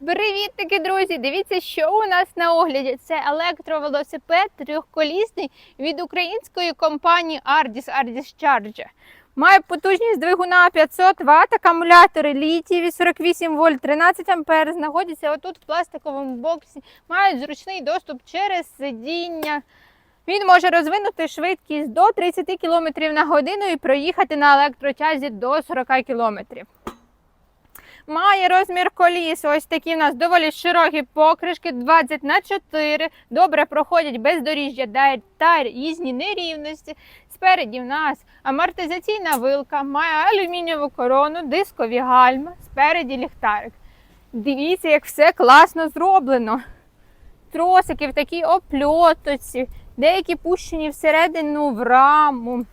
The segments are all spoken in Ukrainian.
Привіт, друзі! Дивіться, що у нас на огляді. Це електровелосипед трьохколісний від української компанії Ardis Ardis Charge. Має потужність двигуна 500 Вт, акумулятори літієві 48 вольт, 13 ампер. Знаходяться отут в пластиковому боксі. Мають зручний доступ через сидіння. Він може розвинути швидкість до 30 км на годину і проїхати на електротязі до 40 км. Має розмір коліс. Ось такі у нас доволі широкі покришки 20 на 4. Добре проходять бездоріжжя та різні нерівності. Спереді в нас амортизаційна вилка, має алюмінієву корону, дискові гальма, спереді ліхтарик. Дивіться, як все класно зроблено. Тросики в такій опльотоці, деякі пущені всередину в раму.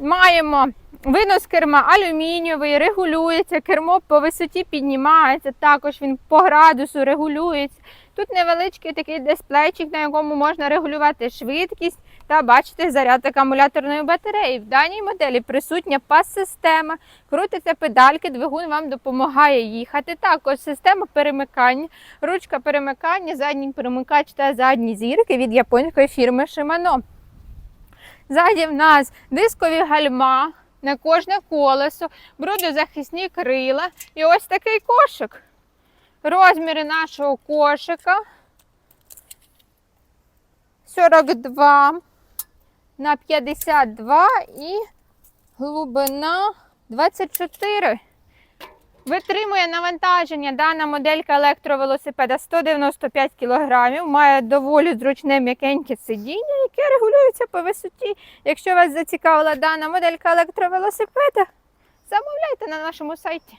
Маємо винос керма алюмінієвий, регулюється, кермо по висоті піднімається, також він по градусу регулюється. Тут невеличкий такий дисплейчик, на якому можна регулювати швидкість та бачити заряд акумуляторної батареї. В даній моделі присутня пас-система, крутиться педальки, двигун вам допомагає їхати. Також система перемикання, ручка перемикання, задній перемикач та задні зірки від японської фірми Shimano. Ззаді в нас дискові гальма на кожне колесо, брудозахисні крила і ось такий кошик. Розміри нашого кошика 42 на 52 і глибина 24. Витримує навантаження дана моделька електровелосипеда 195 кг, має доволі зручне м'якеньке сидіння, яке регулюється по висоті. Якщо вас зацікавила дана моделька електровелосипеда, замовляйте на нашому сайті.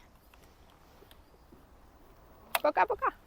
Пока-пока.